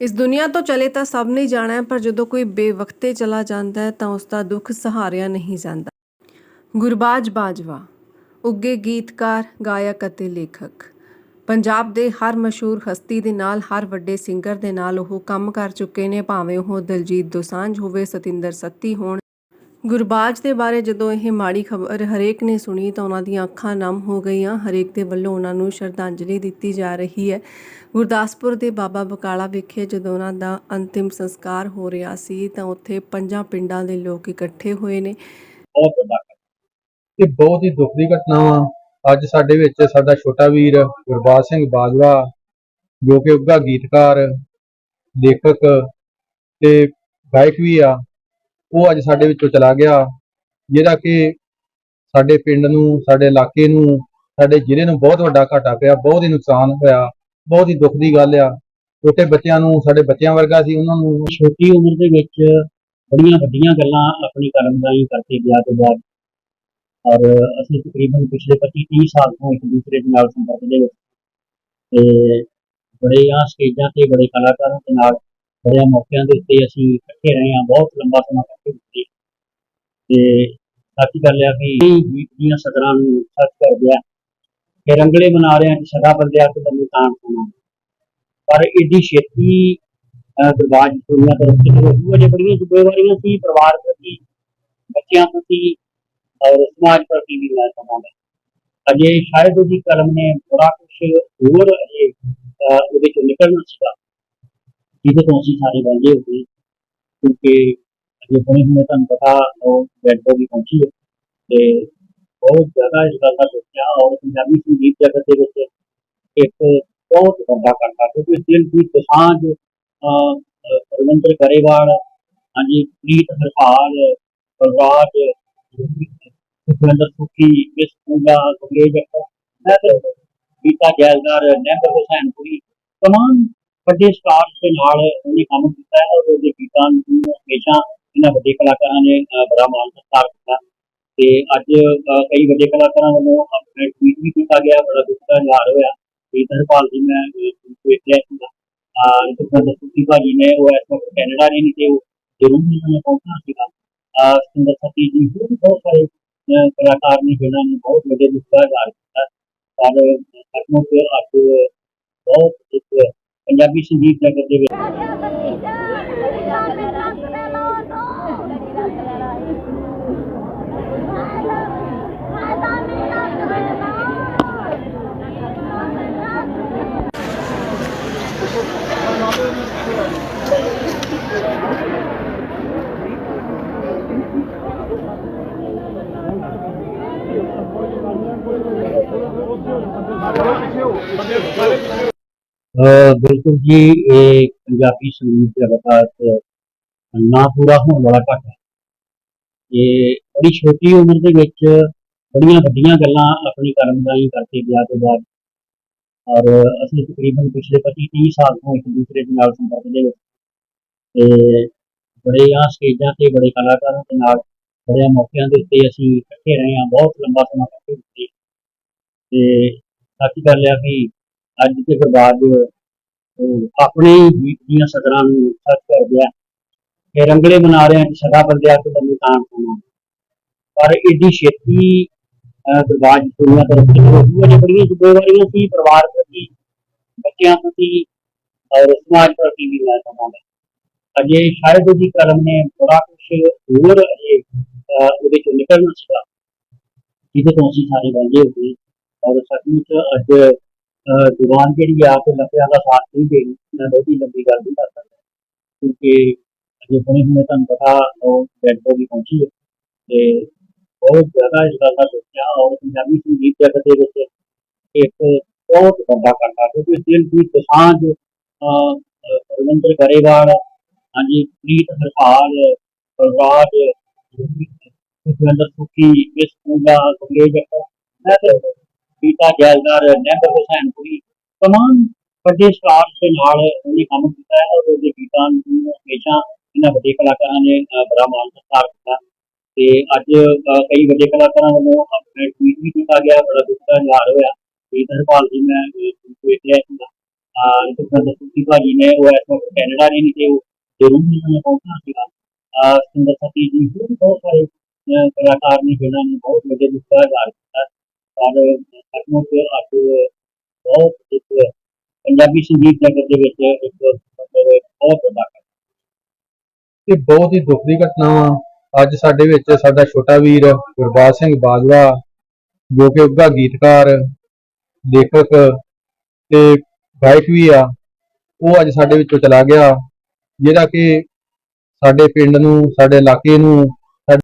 ਇਸ ਦੁਨੀਆ ਤੋਂ ਚਲੇ ਤਾਂ ਸਭ ਨੇ ਜਾਣਾ ਹੈ, ਪਰ ਜਦੋਂ ਕੋਈ ਬੇਵਕਤੇ ਚਲਾ ਜਾਂਦਾ ਹੈ, ਤਾਂ ਉਸ ਦਾ ਦੁੱਖ ਸਹਾਰਿਆ ਨਹੀਂ ਜਾਂਦਾ। ਗੁਰਬਾਜ ਬਾਜਵਾ, ਉੱਗੇ ਗੀਤਕਾਰ, ਗਾਇਕ ਅਤੇ ਲੇਖਕ। ਪੰਜਾਬ ਦੇ ਹਰ ਮਸ਼ਹੂਰ ਹਸਤੀ ਦੇ ਨਾਲ, ਹਰ ਵੱਡੇ ਸਿੰਗਰ ਦੇ ਨਾਲ ਉਹ ਕੰਮ ਕਰ ਚੁੱਕੇ ਨੇ, ਭਾਵੇਂ ਉਹ ਦਲਜੀਤ ਦੋਸਾਂਝ ਹੋਵੇ, ਸਤਿੰਦਰ ਸੱਤੀ ਹੋਣ। ਗੁਰਬਾਜ ਦੇ ਬਾਰੇ ਜਦੋਂ ਇਹ ਮਾੜੀ ਖਬਰ ਹਰੇਕ ਨੇ ਸੁਣੀ ਤਾਂ ਉਹਨਾਂ ਦੀਆਂ ਅੱਖਾਂ ਨਮ ਹੋ ਗਈਆਂ। ਹਰੇਕ ਦੇ ਵੱਲੋਂ ਉਹਨਾਂ ਨੂੰ ਸ਼ਰਧਾਂਜਲੀ ਦਿੱਤੀ ਜਾ ਰਹੀ ਹੈ। ਗੁਰਦਾਸਪੁਰ ਦੇ ਬਾਬਾ ਬਕਾਲਾ ਵਿਖੇ ਜਦੋਂ ਉਹਨਾਂ ਦਾ ਅੰਤਿਮ ਸੰਸਕਾਰ ਹੋ ਰਿਹਾ ਸੀ ਤਾਂ ਉੱਥੇ ਪੰਜਾਂ ਪਿੰਡਾਂ ਦੇ ਲੋਕ ਇਕੱਠੇ ਹੋਏ ਨੇ। ਬਹੁਤ ਵੱਡਾ ਇਹ ਬਹੁਤ ਹੀ ਦੁੱਖ ਦੀ ਘਟਨਾ ਵਾ। ਅੱਜ ਸਾਡੇ ਵਿੱਚ ਸਾਡਾ ਛੋਟਾ ਵੀਰ ਗੁਰਬਾਜ ਸਿੰਘ ਬਾਜਵਾ, ਜੋ ਕਿ ਉੱਘਾ ਗੀਤਕਾਰ, ਲੇਖਕ ਤੇ ਗਾਇਕ ਵੀ ਆ। ਉਹ ਅੱਜ ਸਾਡੇ ਵਿੱਚੋਂ ਚਲਾ ਗਿਆ। ਜਿਹੜਾ ਕਿ ਸਾਡੇ ਪਿੰਡ ਨੂੰ, ਸਾਡੇ ਇਲਾਕੇ ਨੂੰ, ਸਾਡੇ ਜ਼ਿਲ੍ਹੇ ਨੂੰ ਬਹੁਤ ਵੱਡਾ ਘਾਟਾ ਪਿਆ, ਬਹੁਤ ਹੀ ਨੁਕਸਾਨ ਹੋਇਆ, ਬਹੁਤ ਹੀ ਦੁੱਖ ਦੀ ਗੱਲ ਆ। ਛੋਟੇ ਬੱਚਿਆਂ ਨੂੰ, ਸਾਡੇ ਬੱਚਿਆਂ ਵਰਗਾ ਸੀ, ਉਹਨਾਂ ਨੂੰ ਛੋਟੀ ਉਮਰ ਦੇ ਵਿੱਚ ਬੜੀਆਂ ਵੱਡੀਆਂ ਗੱਲਾਂ ਆਪਣੀ ਕਰਮਦਾਈ ਕਰਕੇ ਗਿਆ ਤੋਂ ਬਾਅਦ। ਔਰ ਅਸੀਂ ਤਕਰੀਬਨ ਪਿਛਲੇ 25 30 ਸਾਲ ਤੋਂ ਇੱਕ ਦੂਸਰੇ ਦੇ ਨਾਲ ਸੰਪਰਕ ਦੇ ਵਿੱਚ। ਤੇ ਬੜੇ ਆ, ਸਟੇਜਾਂ ਤੇ ਬੜੇ ਕਲਾਕਾਰਾਂ ਦੇ ਨਾਲ ਬੜਿਆਂ ਮੌਕਿਆਂ ਦੇ ਉੱਤੇ ਅਸੀਂ ਇਕੱਠੇ ਰਹੇ ਹਾਂ ਬਹੁਤ ਲੰਬਾ ਸਮਾਂ ਇਕੱਠੇ ਰਹੇ ਤੇ ਸਾਥੀ ਕਰ ਲਿਆ ਕਿ ਗੀਤ ਦੀਆਂ ਸਦਰਾਂ ਨੂੰ ਸੱਚ ਕਰ ਗਿਆ ਕਿ ਰੰਗਲੇ ਬਣਾ ਰਹੇ ਹਾਂ ਸਦਾ ਬੰਦਿਆ ਤੋਂ ਬੰਦੇ ਤਾਂ ਸੁਣਾ ਪਰ ਏਡੀ ਛੇਤੀ ਗੁਰਬਾਜ ਦੁਨੀਆ ਤੋਂ ਰੁੱਖ ਤੇ ਉਹ ਅਜੇ ਬੜੀਆਂ ਜ਼ਿੰਮੇਵਾਰੀਆਂ ਸੀ ਪਰਿਵਾਰ ਪ੍ਰਤੀ ਬੱਚਿਆਂ ਪ੍ਰਤੀ ਔਰ ਸਮਾਜ ਪ੍ਰਤੀ ਵੀ ਮੈਂ ਸਮਝਦਾ ਅਜੇ ਸ਼ਾਇਦ ਉਹਦੀ ਕਲਮ ਨੇ ਬੜਾ ਕੁਝ ਹੋਰ ਅਜੇ ਉਹਦੇ ਚੋਂ ਨਿਕਲਣਾ ਸੀਗਾ। ਜਿਹਦੇ ਤੋਂ ਅਸੀਂ ਸਾਰੇ ਵਾਂਝੇ ਹੋ ਗਏ ਕਿਉਂਕਿ ਅਜੇ ਹੁਣੇ ਹੁਣੇ ਤੁਹਾਨੂੰ ਪਤਾ ਉਹ ਬੈਡ ਬੋਡੀ ਪਹੁੰਚੀ ਹੈ ਤੇ ਬਹੁਤ ਜ਼ਿਆਦਾ ਇਸ ਗੱਲ ਦਾ ਸੋਚਿਆ ਔਰ ਪੰਜਾਬੀ ਸੰਗੀਤ ਜਗਤ ਦੇ ਵਿੱਚ ਇੱਕ ਬਹੁਤ ਵੱਡਾ ਘਾਟਾ ਕਿਉਂਕਿ ਦਿਲ ਦੀ ਪਛਾਣ ਰਵਿੰਦਰ ਗਰੇਵਾਲ ਹਾਂਜੀ ਪ੍ਰੀਤ ਹਰਪਾਲ ਬਲਰਾਜ ਸੁਖਵਿੰਦਰ ਸੁਖੀ ਇਸ ਪੂਜਾ ਸੁਖੇਜ ਵੱਡੇ ਸਟਾਰਸ ਦੇ ਨਾਲ ਉਹਨੇ ਕੰਮ ਕੀਤਾ ਹੈ ਔਰ ਉਹਦੇ ਗੀਤਾਂ ਨੂੰ ਹਮੇਸ਼ਾ ਇਹਨਾਂ ਵੱਡੇ ਕਲਾਕਾਰਾਂ ਨੇ ਬੜਾ ਮਾਣ ਸਤਿਕਾਰ ਕੀਤਾ। ਤੇ ਅੱਜ ਕਈ ਵੱਡੇ ਕਲਾਕਾਰਾਂ ਵੱਲੋਂ ਆਪਣੇ ਟਵੀਟ ਵੀ ਕੀਤਾ ਗਿਆ ਬੜਾ ਦੁੱਖ ਦਾ ਇਜ਼ਹਾਰ ਹੋਇਆ। ਪ੍ਰੀਤ ਹਰਪਾਲ ਜੀ ਮੈਂ ਅਹ, ਵੇਖਿਆ ਸੀਗਾ। ਅਹ ਸੁਖੀ ਭਾਜੀ ਨੇ ਉਹ ਇਸ ਵਕਤ ਕੈਨੇਡਾ ਨੇ ਤੇ ਉਹ ਜ਼ਰੂਰ ਉਹਨਾਂ ਪਹੁੰਚਣਾ ਸੀਗਾ। ਅਹ ਸੁੰਦਰ ਸਤੀ ਜੀ ਹੋਰ ਵੀ ਬਹੁਤ ਸਾਰੇ ਕਲਾਕਾਰ ਨੇ ਜਿਨ੍ਹਾਂ ਨੇ ਬਹੁਤ ਵੱਡੇ ਦੁੱਖ ਦਾ ਇਜ਼ਹਾਰ ਕੀਤਾ। ਪਰ ਸੱਚਮੁੱਚ ਅੱਜ ਬਹੁਤ ਇੱਕ ਪੰਜਾਬੀ ਸੰਗੀਤ ਜਗਤ ਦੇ ਵਿੱਚ ਅਹ ਬਿਲਕੁਲ ਜੀ, ਇਹ ਪੰਜਾਬੀ ਸੰਗੀਤ ਜਗਤ ਦਾ ਇੱਕ ਨਾ ਪੂਰਾ ਹੋਣ ਵਾਲਾ ਘਾਟਾ ਹੈ। ਇਹ ਬੜੀ ਛੋਟੀ ਉਮਰ ਦੇ ਵਿੱਚ ਬੜੀਆਂ ਵੱਡੀਆਂ ਗੱਲਾਂ ਆਪਣੀ ਕਰਮਦਾਈ ਕਰਕੇ ਗਿਆ ਤੋਂ ਬਾਅਦ। ਔਰ ਅਸੀਂ ਤਕਰੀਬਨ ਪਿਛਲੇ 25 30 ਸਾਲ ਤੋਂ ਇੱਕ ਦੂਸਰੇ ਦੇ ਨਾਲ ਸੰਪਰਕ ਦੇ ਵਿੱਚ ਤੇ ਬੜੇ ਆ ਸਟੇਜਾਂ ਤੇ, ਬੜੇ ਕਲਾਕਾਰਾਂ ਦੇ ਨਾਲ, ਬੜਿਆਂ ਮੌਕਿਆਂ ਦੇ ਉੱਤੇ ਅਸੀਂ ਇਕੱਠੇ ਰਹੇ ਹਾਂ, ਬਹੁਤ ਲੰਬਾ ਸਮਾਂ ਇਕੱਠੇ ਰਹੇ ਤੇ ਸਾਥੀ ਕਰ ਲਿਆ ਕਿ ਅੱਜ ਦੇ ਬਰਬਾਦ ਉਹ ਆਪਣੇ ਗੀਤ ਦੀਆਂ ਸਦਰਾਂ ਨੂੰ ਸੱਚ ਕਰ ਗਿਆ ਕਿ ਰੰਗਲੇ ਬਣਾ ਰਹੇ ਹਾਂ ਸਦਾ ਬੰਦਿਆ ਤੋਂ ਬੰਦੇ ਤਾਂ ਸੁਣਾ ਪਰ ਏਡੀ ਛੇਤੀ ਅਹ, ਗੁਰਬਾਜ ਦੁਨੀਆ ਤੋਂ ਰੁੱਖ ਤੇ ਉਹ ਜ਼ਿੰਮੇਵਾਰੀਆਂ ਸੀ ਪਰਿਵਾਰ ਪ੍ਰਤੀ ਬੱਚਿਆਂ ਪ੍ਰਤੀ ਔਰ ਸਮਾਜ ਪ੍ਰਤੀ ਵੀ ਮੈਂ ਕਹਾਂਗਾ। ਅਜੇ ਸ਼ਾਇਦ ਉਹਦੀ ਕਲਮ ਨੇ ਬੜਾ ਕੁਝ ਹੋਰ ਅਜੇ ਉਹਦੇ ਚੋਂ ਨਿਕਲਣਾ ਸੀਗਾ ਜਿਹਦੇ ਤੋਂ ਅਸੀਂ ਸਾਰੇ ਵਾਂਝੇ ਹੋ ਗਏ। ਔਰ ਸੱਚਮੁੱਚ ਅੱਜ ਜ਼ੁਬਾਨ ਜਿਹੜੀ ਆ ਤੇ ਲਫ਼ਜ਼ਾਂ ਦਾ ਸਾਥ ਨਹੀਂ ਦੇਣੀ ਮੈਂ ਬਹੁਤੀ ਲੰਬੀ ਗੱਲ ਨਹੀਂ ਕਰ ਸਕਦਾ ਕਿਉਂਕਿ ਅਜੇ ਹੁਣੇ ਹੁਣੇ ਤੁਹਾਨੂੰ ਪਤਾ ਉਹ ਡੈਡ ਬੋਡੀ ਪਹੁੰਚੀ ਹੈ ਤੇ ਬਹੁਤ ਜ਼ਿਆਦਾ ਇਸ ਗੱਲ ਦਾ ਸੋਚਿਆ ਔਰ ਪੰਜਾਬੀ ਸੰਗੀਤ ਜਗਤ ਦੇ ਵਿੱਚ ਇੱਕ ਬਹੁਤ ਵੱਡਾ ਘਾਟਾ ਕਿਉਂਕਿ ਦਿਲ ਦੀ ਪਛਾਣ ਰਵਿੰਦਰ ਗਰੇਵਾਲ ਹਾਂਜੀ ਪ੍ਰੀਤ ਹਰਪਾਲ ਬਲਰਾਜ ਸੁਖਵਿੰਦਰ ਸੁਖੀ ਇਸ ਪੂਜਾ ਸੁਖੇਜ ਗੀਤਾ ਜੈਲਦਾਰ ਨਹਿਰ ਹੁਸੈਨਪੁਰੀ ਤਮਾਮ ਵੱਡੇ ਸਟਾਰਸ ਦੇ ਨਾਲ ਉਹਨੇ ਕੰਮ ਕੀਤਾ ਹੈ ਔਰ ਉਹਦੇ ਗੀਤਾਂ ਨੂੰ ਹਮੇਸ਼ਾ ਇਹਨਾਂ ਵੱਡੇ ਕਲਾਕਾਰਾਂ ਨੇ ਬੜਾ ਮਾਣ ਸਤਿਕਾਰ ਕੀਤਾ। ਤੇ ਅੱਜ ਕਈ ਵੱਡੇ ਕਲਾਕਾਰਾਂ ਵੱਲੋਂ ਆਪਣੇ ਟਵੀਟ ਵੀ ਕੀਤਾ ਗਿਆ, ਬੜਾ ਦੁੱਖ ਦਾ ਇਜ਼ਹਾਰ ਹੋਇਆ। ਪ੍ਰੀਤ ਹਰਪਾਲ ਜੀ ਮੈਂ ਵੇਖਿਆ ਸੀਗਾ। ਆ ਸੁਖਿੰਦਰ ਸੁੱਖੀ ਭਾਜੀ ਨੇ ਉਹ ਇਸ ਵਕਤ ਕੈਨੇਡਾ ਨੇ ਨਹੀਂ ਤੇ ਉਹ ਜ਼ਰੂਰ ਮੈਨੂੰ ਪਹੁੰਚਣਾ ਸੀਗਾ। ਆ ਸੁੰਦਰ ਸਤੀ ਜੀ ਹੋਰ ਵੀ ਬਹੁਤ ਸਾਰੇ ਕਲਾਕਾਰ ਨੇ ਜਿਨ੍ਹਾਂ ਨੇ ਬਹੁਤ ਵੱਡੇ ਦੁੱਖ ਦਾ ਵਿਸਤਾਰ ਕੀਤਾ। ਔਰ ਸੱਚਮੁੱਚ ਅੱਜ ਬਹੁਤ ਇੱਕ ਪੰਜਾਬੀ ਸੰਗੀਤ ਜਗਤ ਦੇ ਵਿੱਚ ਇੱਕ ਬਹੁਤ ਵੱਡਾ ਇਹ ਬਹੁਤ ਹੀ ਦੁੱਖ ਦੀ ਘਟਨਾ ਵਾ ਅੱਜ ਸਾਡੇ ਵਿੱਚ ਸਾਡਾ ਛੋਟਾ ਵੀਰ ਗੁਰਬਾਜ ਸਿੰਘ ਬਾਜਵਾ, ਜੋ ਕਿ ਉੱਘਾ ਗੀਤਕਾਰ, ਲੇਖਕ ਤੇ ਗਾਇਕ ਵੀ ਆ, ਉਹ ਅੱਜ ਸਾਡੇ ਵਿੱਚੋਂ ਚਲਾ ਗਿਆ ਜਿਹੜਾ ਕਿ ਸਾਡੇ ਪਿੰਡ ਨੂੰ, ਸਾਡੇ ਇਲਾਕੇ ਨੂੰ